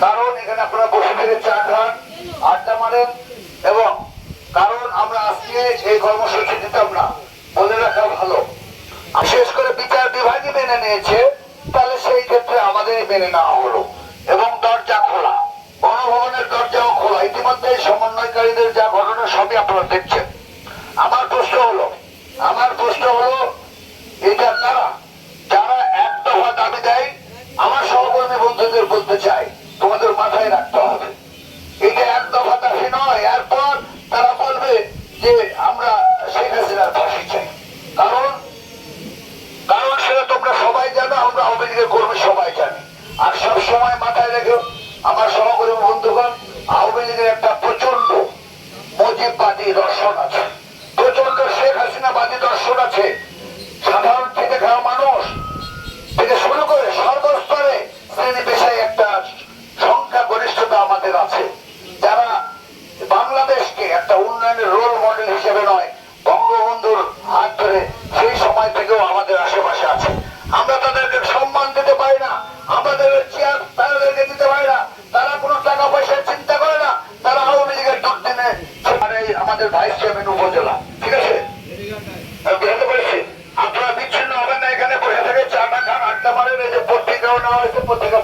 কারণ এখানে আপনারা বসে থেকে চা খান, আড্ডা মারেন, এবং কারণ আমরা আজকে কর্মসূচি দিতাম না। বলে রাখা ভালো। বিশেষ করে বিচার বিভাগই মেনে নিয়েছে, তাহলে সেই ক্ষেত্রে আমাদের মেনে নেওয়া হলো। এবং দরজা খোলা। গণভবনের দরজাও খোলা। ইতিমধ্যে সমন্বয়কারীদের যা ঘটনা সবই আপনারা দেখছেন। এরপর তারা বলবে যে আমরা শেখ হাসিনার ফাঁসি চাই। কারণ? কারণ সেটা তোমরা সবাই জানো, আমরা আওয়ামী কর্মী সবাই জানি। আর সব সময় মাথায় রেখে, আমার সহকর্মী বন্ধুগণ, আওয়ামী লীগের একটা প্রচণ্ড মুজিববাদী দর্শন আছে। প্রচণ্ড শেখ হাসিনাবাদী দর্শন আছে। সাধারণ খেতে খাওয়া মানুষ থেকে শুরু করে সর্বস্তরে শ্রেণি পেশায় একটা সংখ্যা গরিষ্ঠতা আমাদের আছে। উন্নয়নের রোল মডেল হিসেবে নয়, বঙ্গবন্ধুর হাত ধরে সেই সময় থেকেও আমাদের আশেপাশে আছে। আমরা তাদেরকে সম্মান দিতে পারি না আমাদের চেয়ার তাদেরকে দিতে পারি না, তারা কোনো টাকা পয়সার চিন্তা করে না, তারা আওয়ামী লীগের দুর্দিনে আমাদের ভাইস চেয়ারম্যান উপজেলা। ঠিক আছে? আপনারা বিচ্ছিন্ন হবেন না, এখানে বসে থেকে চাটা খান, আড্ডা মারেন, এই যে পত্রিকাও নেওয়া হয়েছে, পত্রিকা